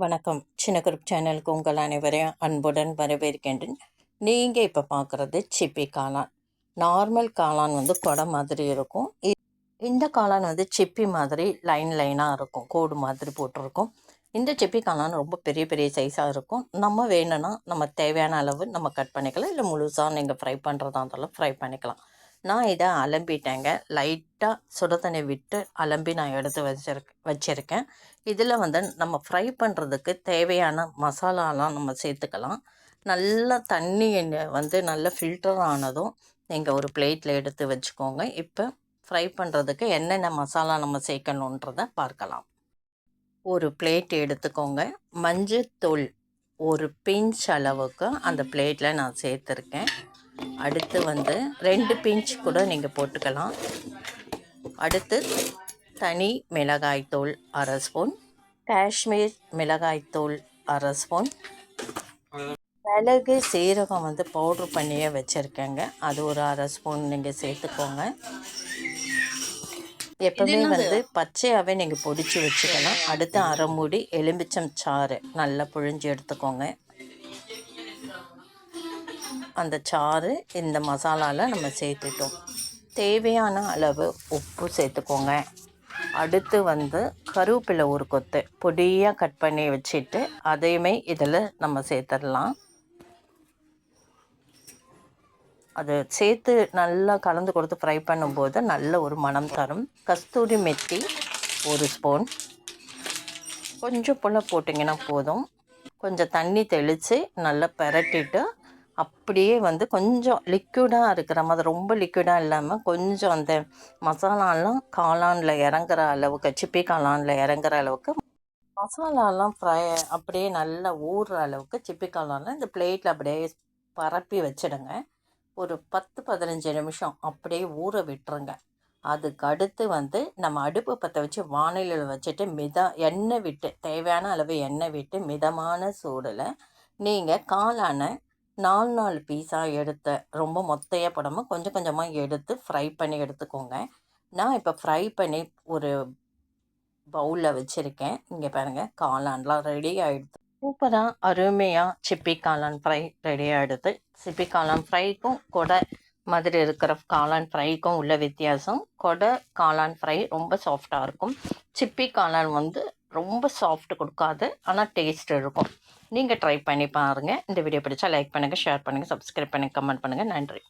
வணக்கம். சின்ன குரூப் சேனலுக்கு உங்கள் அனைவரையும் அன்புடன் வரவேற்கின்றேன். நீங்கள் இப்போ பார்க்குறது சிப்பி காளான். நார்மல் காளான் வந்து கொடை மாதிரி இருக்கும். இ- இந்த காளான் வந்து சிப்பி மாதிரி லைன் லைனாக இருக்கும். கோடு மாதிரி போட்டிருக்கும். இந்த சிப்பி காளான் ரொம்ப பெரிய பெரிய சைஸாக இருக்கும். நம்ம வேணும்னா நம்ம தேவையான அளவு நம்ம கட் பண்ணிக்கலாம். இல்லை முழுசாக நீங்கள் ஃப்ரை பண்ணுறதா இருந்தாலும் ஃப்ரை பண்ணிக்கலாம். நான் இதை அலம்பிட்டேங்க. லைட்டாக சுட தண்ணி விட்டு அலம்பி நான் எடுத்து வச்சிருக் வச்சுருக்கேன். இதில் வந்து நம்ம ஃப்ரை பண்ணுறதுக்கு தேவையான மசாலாலாம் நம்ம சேர்த்துக்கலாம். நல்லா தண்ணி வந்து நல்லா ஃபில்டர் ஆனதும் நீங்கள் ஒரு பிளேட்டில் எடுத்து வச்சுக்கோங்க. இப்போ ஃப்ரை பண்ணுறதுக்கு என்னென்ன மசாலா நம்ம சேர்க்கணுன்றதை பார்க்கலாம். ஒரு பிளேட் எடுத்துக்கோங்க. மஞ்சத்தூள் ஒரு பிஞ்ச் அளவுக்கு அந்த பிளேட்டில் நான் சேர்த்துருக்கேன். அடுத்து வந்து ரெண்டு பிஞ்ச் கூட நீங்கள் போட்டுக்கலாம். அடுத்து தனி மிளகாய்த்தூள் அரை ஸ்பூன் காஷ்மீர் மிளகாய்த்தூள் அரை ஸ்பூன். மிளகு சீரகம் வந்து பவுட்ரு பண்ணியே வச்சுருக்கேங்க. அது ஒரு அரை ஸ்பூன் நீங்கள் சேர்த்துக்கோங்க. எப்பவுமே வந்து பச்சையாகவே நீங்கள் பொடிச்சு வச்சுக்கலாம் அடுத்து அரை மூடி எலுமிச்சம் சாறு. நல்லா புழிஞ்சு எடுத்துக்கோங்க. அந்த சாறு இந்த மசாலாவில் நம்ம சேர்த்துட்டோம். தேவையான அளவு உப்பு சேர்த்துக்கோங்க. அடுத்து வந்து கருவேப்பிலை ஒரு கொத்து. பொடியாக கட் பண்ணி வச்சுட்டு அதையுமே இதில் நம்ம சேர்த்துடலாம். அது சேர்த்து நல்லா கலந்து கொடுத்து ஃப்ரை பண்ணும்போது நல்ல ஒரு மனம் தரும். கஸ்தூரி மெத்தி ஒரு ஸ்பூன் கொஞ்சம் புல போட்டிங்கன்னா போதும். கொஞ்சம் தண்ணி தெளித்து நல்லா பெரட்டிட்டு அப்படியே வந்து கொஞ்சம் லிக்விடாக இருக்கிற மாதிரி ரொம்ப லிக்விடாக இல்லாமல் கொஞ்சம் அந்த மசாலாலாம் காளானில் இறங்குற அளவுக்கு சிப்பி காளானில் இறங்குற அளவுக்கு மசாலாலாம் ஃப்ரை அப்படியே நல்லா ஊறுற அளவுக்கு சிப்பி காளானில் இந்த பிளேட்டில் அப்படியே பரப்பி வச்சிடுங்க. ஒரு பத்து பதினஞ்சு நிமிஷம் அப்படியே ஊற விட்டுருங்க. அதுக்கு அடுத்து வந்து நம்ம அடுப்பு பற்ற வச்சு வானிலையில் வச்சுட்டு மித எண்ணெய் விட்டு தேவையான அளவு எண்ணெய் விட்டு மிதமான சூடில் நீங்கள் காளானை நாலு நாலு பீஸாக எடுத்து ரொம்ப மொத்தையாக போடாமல் கொஞ்சம் கொஞ்சமாக எடுத்து ஃப்ரை பண்ணி எடுத்துக்கோங்க. நான் இப்போ ஃப்ரை பண்ணி ஒரு பவுலில் வச்சுருக்கேன். இங்கே பாருங்கள் காளான்லாம் ரெடி ஆகிடுது சூப்பராக அருமையாக சிப்பி காளான் ஃப்ரை ரெடி ஆகிடுது சிப்பி காளான் ஃப்ரைக்கும் கொடை மாதிரி இருக்கிற காளான் ஃப்ரைக்கும் உள்ள வித்தியாசம் கொடை காளான் ஃப்ரை ரொம்ப சாஃப்டாக இருக்கும். சிப்பி காளான் வந்து ரொம்ப சாஃப்ட் கொடுக்காது ஆனால் டேஸ்ட் இருக்கும். நீங்கள் ட்ரை பண்ணி பாருங்கள் இந்த வீடியோ பிடிச்சா லைக் பண்ணுங்கள் ஷேர் பண்ணுங்கள் சப்ஸ்கிரைப் பண்ணுங்கள் கமெண்ட் பண்ணுங்கள் நன்றி.